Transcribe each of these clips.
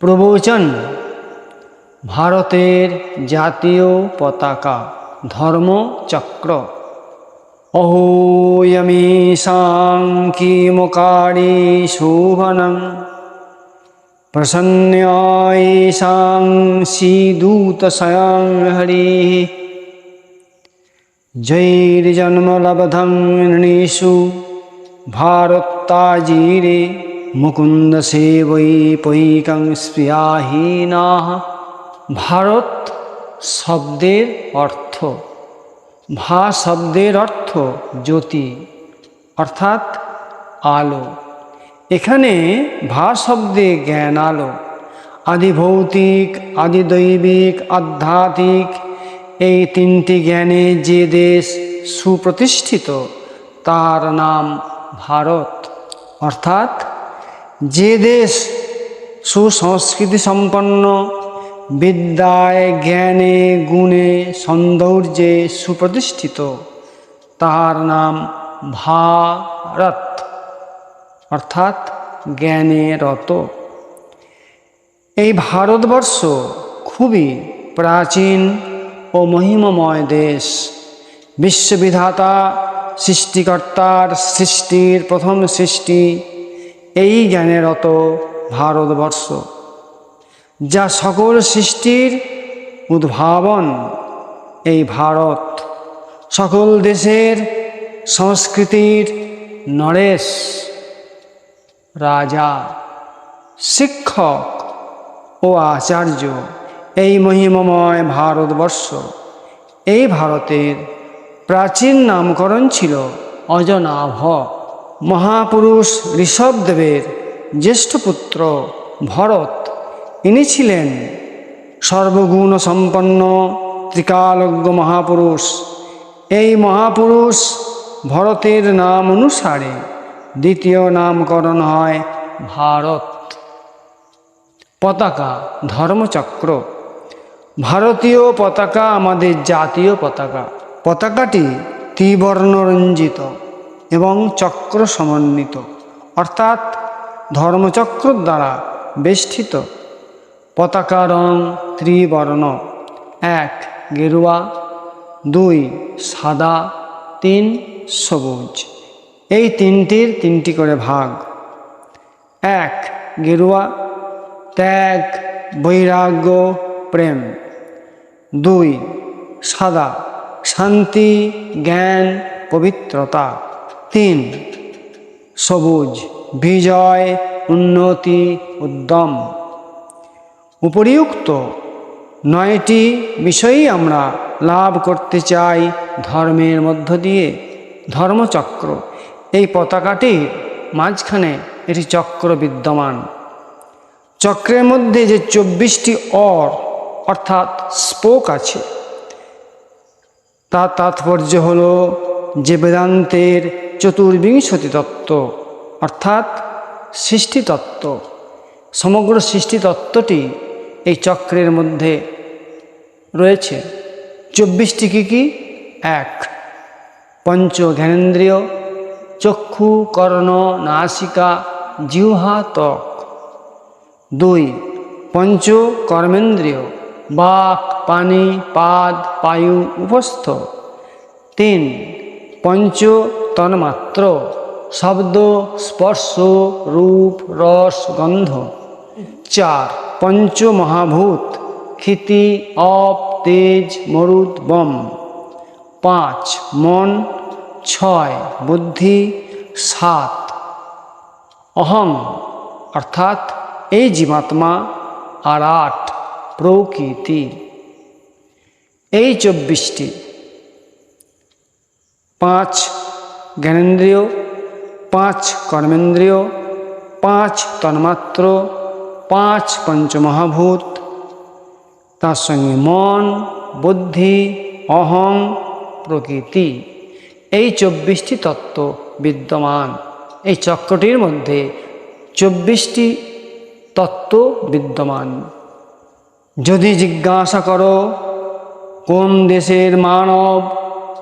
প্রবচন ভারতের জাতীয় পতাকা ধর্মচক্র অহোয়মেষাং কিমকারী শোভনং। প্রসন্ন্যায়েষাং শ্রীদূতস্বয়ং হরিः। জৈর্জন্মলব্ধং নৃষু ভারত্তাজিরে। মুকুন্দ সেবৈ পৈকং ভারত শব্দের অর্থ। ভা শব্দের অর্থ জ্যোতি, অর্থাৎ আলো। এখানে ভা শব্দে জ্ঞান আলো। আদি ভৌতিক আদি দৈবিক আধ্যাত্মিক, এই তিনটি জ্ঞানে যে দেশ সুপ্রতিষ্ঠিত, তার নাম ভারত, অর্থাৎ যে দেশ সুসংস্কৃতি সম্পন্ন, বিদ্যায়, জ্ঞানে, গুণে, সৌন্দর্যে সুপ্রতিষ্ঠিত তার নাম ভারত, অর্থাৎ জ্ঞানে রত। এই ভারতবর্ষ খুবই প্রাচীন ও মহিমময় দেশ। বিশ্ববিধাতা সৃষ্টিকর্তার সৃষ্টির প্রথম সৃষ্টি এই জ্ঞানেরত ভারতবর্ষ, যা সকল সৃষ্টির উদ্ভাবন, এই ভারত সকল দেশের সংস্কৃতির নরেশ, রাজা, শিক্ষক ও আচার্য। এই মহিমময় ভারতবর্ষ, এই ভারতের প্রাচীন নামকরণ ছিল অজনাভ। মহাপুরুষ ঋষভদেবের জ্যেষ্ঠ পুত্র ভরত। ইনি ছিলেন সর্বগুণ সম্পন্ন ত্রিকালজ্ঞ মহাপুরুষ। এই মহাপুরুষ ভরতের নাম অনুসারে দ্বিতীয় নামকরণ হয় ভারত। পতাকা, ধর্মচক্র। ভারতীয় পতাকা আমাদের জাতীয় পতাকা। পতাকাটি ত্রিবর্ণরঞ্জিত। এবং চক্র সমন্বিত, অর্থাৎ ধর্মচক্র দ্বারা বেষ্টিত। পতাকা রং ত্রিবর্ণ, এক গেরুয়া, দুই সাদা, তিন সবুজ। এই তিনটির তিনটি করে ভাগ। এক গেরুয়া, ত্যাগ, বৈরাগ্য, প্রেম। দুই সাদা, শান্তি, জ্ঞান, পবিত্রতা। তিন। সবুজ, বিজয়, উন্নতি, উদ্যম। উপরিউক্ত নয়টি বিষয়ই আমরা লাভ করতে চাই ধর্মের মধ্য দিয়ে। ধর্মচক্র, এই পতাকাটির মাঝখানে এটি চক্র বিদ্যমান। চক্রের মধ্যে যে চব্বিশটি অর, অর্থাৎ স্পোক আছে, তার তাৎপর্য হল যে বেদান্তের চতুর্বিংশতি তত্ত্ব অর্থাৎ সৃষ্টিতত্ত্ব। সমগ্র সৃষ্টিতত্ত্বটি এই চক্রের মধ্যে রয়েছে। চব্বিশটি কী কী? এক পঞ্চ জ্ঞানেন্দ্রিয় চক্ষু, কর্ণ, নাসিকা, জিহ্বা, ত্বক। দুই পঞ্চ কর্মেন্দ্রীয় বাক, পানি, পাদ পায়ু উপস্থ। তিন পঞ্চ তন্মাত্র শব্দ, স্পর্শ, রূপ, রস, গন্ধ। চার পঞ্চ মহাভূত ক্ষিতি, অপ, তেজ, মরুদ, বম। পাঁচ, মন। ছয়, বুদ্ধি। সাত, অহং। অর্থাৎ এই জীবাত্মা আর আট প্রকৃতি এই চব্বিশটি। পাঁচ জ্ঞানেন্দ্রিয়, পাঁচ কর্মেন্দ্রিয়, পাঁচ তন্মাত্র, পাঁচ পঞ্চমহাভূত। তার সঙ্গে মন, বুদ্ধি, অহং, প্রকৃতি, এই চব্বিশটি তত্ত্ব বিদ্যমান। এই চক্রটির মধ্যে চব্বিশটি তত্ত্ব বিদ্যমান। যদি জিজ্ঞাসা করো, কোন দেশের মানব,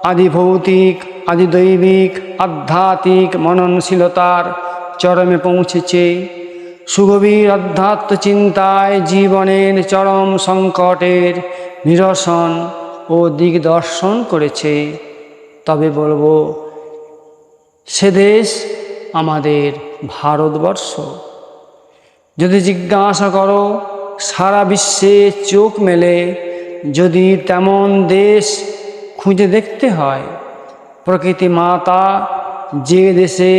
আদি ভৌতিক, আদি দৈবিক আধ্যাত্মিক মননশীলতার চরমে পৌঁছেছে। সুগভীর অধ্যাত্ম চিন্তায় জীবনের চরম সংকটের নিরসন ও দিগদর্শন করেছে। তবে বলব, সে দেশ আমাদের ভারতবর্ষ। যদি জিজ্ঞাসা করো, সারা বিশ্বে চোখ মেলে, যদি তেমন দেশ খুঁজে দেখতে হয় প্রকৃতি মাতা, যে দেশে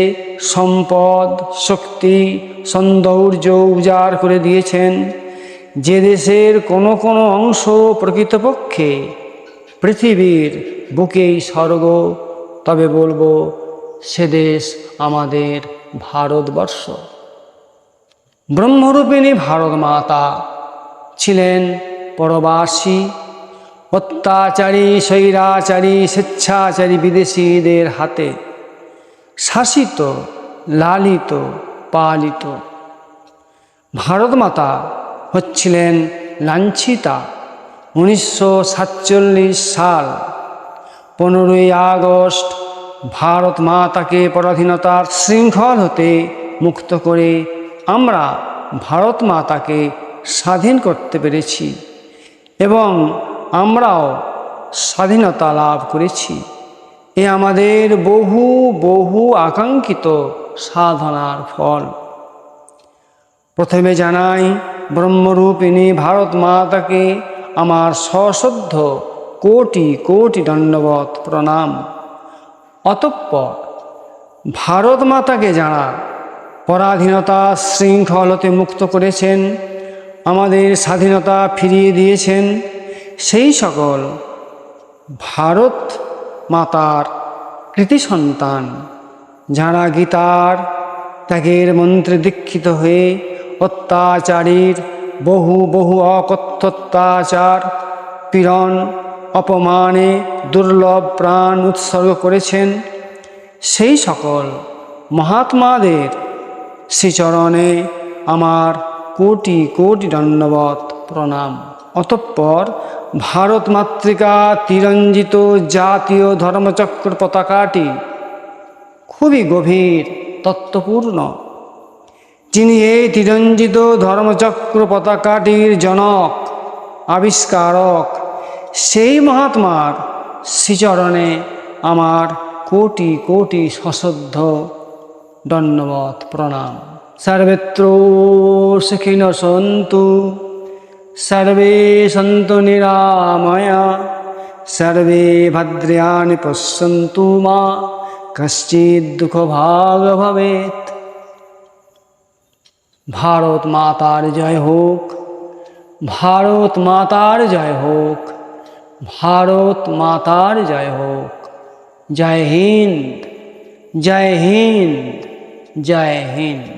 সম্পদ, শক্তি, সৌন্দর্য উজাড় করে দিয়েছেন, যে দেশের কোনো কোনো অংশ প্রকৃতপক্ষে পৃথিবীর বুকেই স্বর্গ, তবে বলব সে দেশ আমাদের ভারতবর্ষ। ব্রহ্মরূপিণী ভারত মাতা ছিলেন পরবাসী অত্যাচারী, স্বৈরাচারী, স্বেচ্ছাচারী বিদেশিদের হাতে শাসিত, লালিত, পালিত। ভারত মাতা হচ্ছিলেন লাঞ্ছিতা। উনিশশো সাতচল্লিশ সাল, পনেরোই আগস্ট ভারত মাতাকে পরাধীনতার শৃঙ্খল হতে মুক্ত করে আমরা ভারত মাতাকে স্বাধীন করতে পেরেছি এবং আমরাও স্বাধীনতা লাভ করেছি। এ আমাদের বহু বহু আকাঙ্ক্ষিত সাধনার ফল। প্রথমে জানাই, ব্রহ্মরূপিণী ভারত মাতাকে আমার সশ্রদ্ধ কোটি কোটি দণ্ডবত প্রণাম। অতঃপর ভারত মাতাকে যারা পরাধীনতা শৃঙ্খলতে মুক্ত করেছেন, আমাদের স্বাধীনতা ফিরিয়ে দিয়েছেন সেই সকল ভারত মাতার কৃতি সন্তান, যারা গীতার ত্যাগের মন্ত্রে দীক্ষিত হয়ে অত্যাচারীর বহু বহু অকথ্যত্যাচার, পীড়ন, অপমানে দুর্লভ প্রাণ উৎসর্গ করেছেন, সেই সকল মহাত্মাদের শ্রীচরণে আমার কোটি কোটি দণ্ডবত প্রণাম। অতঃপর ভারত মাতৃকা তিরঞ্জিত জাতীয় ধর্মচক্র পতাকাটি খুবই গভীর, তত্ত্বপূর্ণ। যিনি এই তিরঞ্জিত ধর্মচক্র পতাকাটির জনক, আবিষ্কারক, সেই মহাত্মার শ্রীচরণে আমার কোটি কোটি সশ্রদ্ধ দণ্ডবত প্রণাম। সর্বত্র সুখিন সন্তু সর্বে সন্তু নিরাময়া সর্বে ভদ্রাণি পশ্যন্তু মা কশ্চিৎ দুঃখ ভাগ ভবেত ভারত মাতার জয় হোক ভারত মাতার জয় হোক ভারত মাতার জয় হোক জয় হিন্দ জয় হিন্দ জয় হিন্দ